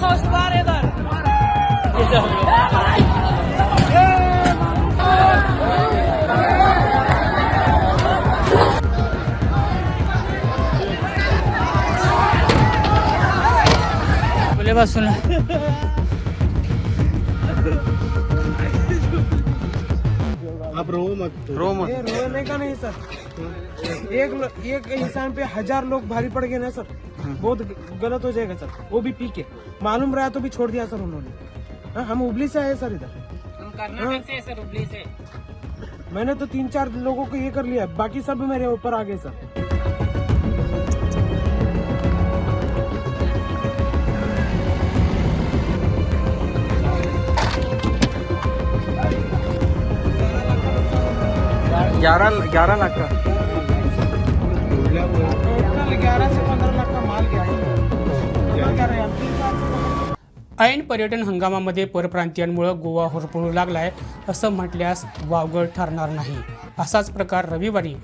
savaştılar eder. Böyle bas sonra. आप रो मत रो मत रोने का एक लो- एक इंसान पे हज़ार लोग भारी पड़ गए ना सर। बहुत गलत हो जाएगा सर। वो भी पी के मालूम रहा तो भी छोड़ दिया सर उन्होंने। हाँ, हम हुबली से आए सर इधर। हम कर्नाटक से सर हुबली से। मैंने तो तीन चार लोगों को ये कर लिया। बाकी सब मेरे ऊपर आ गए सर। ग्यारह ग्यारह लाख का। ऐन पर्यटन हंगामामध्ये परप्रांतीयांमुळं गोवा होरपळू लागलाय असं म्हटल्यास वावगळ ठरणार नाही. असाच प्रकार रविवारी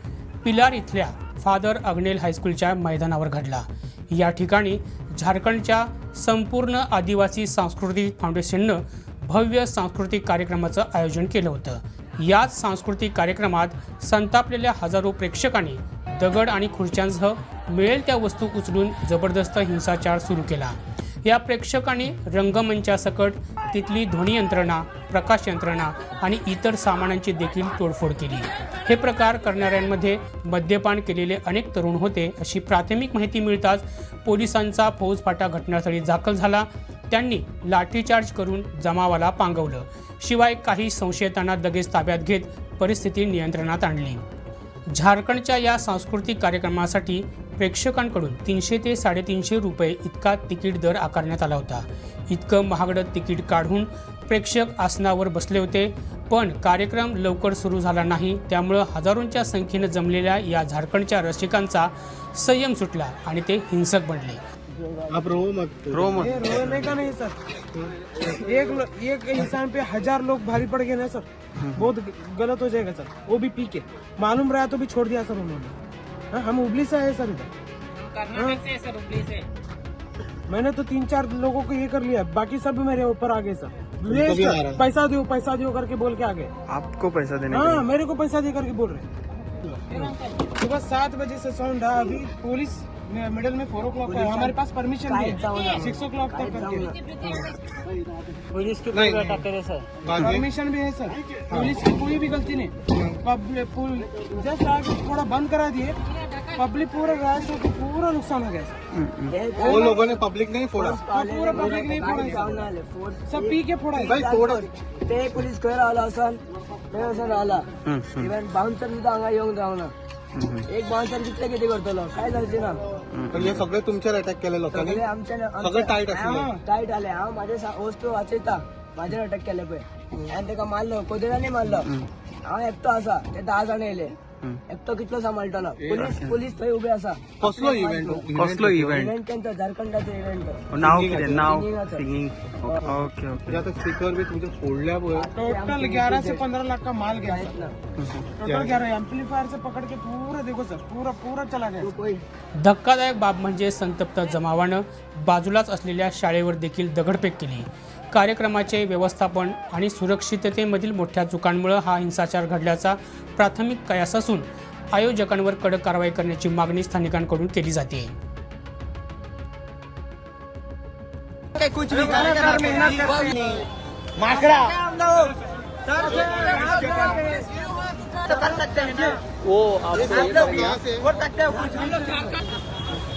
पिलार इथल्या फादर अग्नेल हायस्कूलच्या मैदानावर घडला. या ठिकाणी झारखंडच्या संपूर्ण आदिवासी सांस्कृतिक फाउंडेशननं भव्य सांस्कृतिक कार्यक्रमाचं आयोजन केलं होतं. याच सांस्कृतिक कार्यक्रमात संतापलेल्या हजारो प्रेक्षकांनी दगड आणि खुर्च्यांसह मिळेल त्या वस्तू उचलून जबरदस्त हिंसाचार सुरू केला. या प्रेक्षकांनी रंगमंचासकट तिथली ध्वनी यंत्रणा प्रकाश यंत्रणा आणि इतर सामानांची देखील तोडफोड केली. हे प्रकार करणाऱ्यांमध्ये मद्यपान केलेले अनेक तरुण होते अशी प्राथमिक माहिती मिळताच पोलिसांचा फौजफाटा घटनास्थळी दाखल झाला. त्यांनी लाठीचार्ज करून जमावाला पांगवलं. शिवाय काही संशयितांना लगेच ताब्यात घेत परिस्थिती नियंत्रणात आणली. झारखंडच्या या सांस्कृतिक कार्यक्रमासाठी प्रेक्षकांकडून तीनशे ते साडेतीनशे रुपये इतका तिकीट दर आकारण्यात आला होता. इतकं महागडं तिकीट काढून प्रेक्षक आसनावर बसले होते. पण कार्यक्रम लवकर सुरू झाला नाही. त्यामुळं हजारोंच्या संख्येनं जमलेल्या या झारखंडच्या रसिकांचा संयम सुटला आणि ते हिंसक बनले. आप रो मत। रो मत। ये रोने का नहीं सर। एक एक इंसान पे हज़ार लोग भारी पड़ गए ना सर। बहुत गलत हो जाएगा सर। वो भी पी के मालूम रहा तो भी छोड़ दिया सर उन्होंने। हाँ, हम उबली से आए सर इधर। कर्नाटक से सर हुबली से। मैंने तो तीन चार लोगों को ये कर लिया। बाकी सब मेरे ऊपर आ गए सर। रहा है। पैसा दो पैसा दो करके बोल के आ गए। आपको पैसा देने हाँ मेरे को पैसा दे करके बोल रहे सुबह सात बजे से साउंड है अभी पुलिस मिडल में फोर ओ क्लॉक का है। हमारे पास परमिशन भी है। सिक्स ओ क्लॉक तक पुलिस सर। परमिशन भी है सर। पुलिस की कोई भी गलती नहीं। पब्लिक पुल जस्ट आके थोड़ा बंद करा दिए। पब्लिक पूरा रात को पूरा नुकसान हो गया सर। वो लोगों ने पब्लिक नहीं फोड़ा। हाँ, पूरा पब्लिक नहीं फोड़ा सब पी के फोड़ा। है भाई तोड़ ते पोलीस खंय रावला असन थंय वचून रावला इवन बाउन्सर सुद्धा हांगा येवंक जावना एक बाउन्सर कितले कितें करतलो? काय जावचे ना पण हे सगळे तुमच्यावर अटॅक केले लोकांनी? सगळे आमच्या सगळं टाईट असलं टाईट आले. हांव माझे सा- वस्तू वाचयता. माझ्यावर अटॅक केले पळय आनी ताका मारलो कोदेरांनी मारलो हांव एकटो आसा ते धा जाण येयले एकटो कितलो सांबाळटलो पोलीस पोलीस थंय उबे आसा कसलो इव्हेंट कसलो इव्हेंट इव्हेंट केंचो झारखंडाचो इव्हेंट नाव कितें नाव सिंगिंग ओके ओके आता स्पीकर बी तुमचे फोडल्या पळय टोटल ग्यारह से पंद्रह लाख का माल गया सर टोटल ग्यारह एम्पलीफायर से पकड़ के पूरा देखो सर. पूरा पूरा चला गया. धक्कादायक बाब म्हणजे संतप्त जमावानं बाजूलाच असलेल्या शाळेवर देखील दगडफेक केली. कार्यक्रमाचे व्यवस्थापन आणि सुरक्षिततेमधील मोठ्या चुकांमुळे हा हिंसाचार घडल्याचा प्राथमिक कयास असून आयोजकांवर कडक कारवाई करण्याची मागणी स्थानिकांकडून केली जाते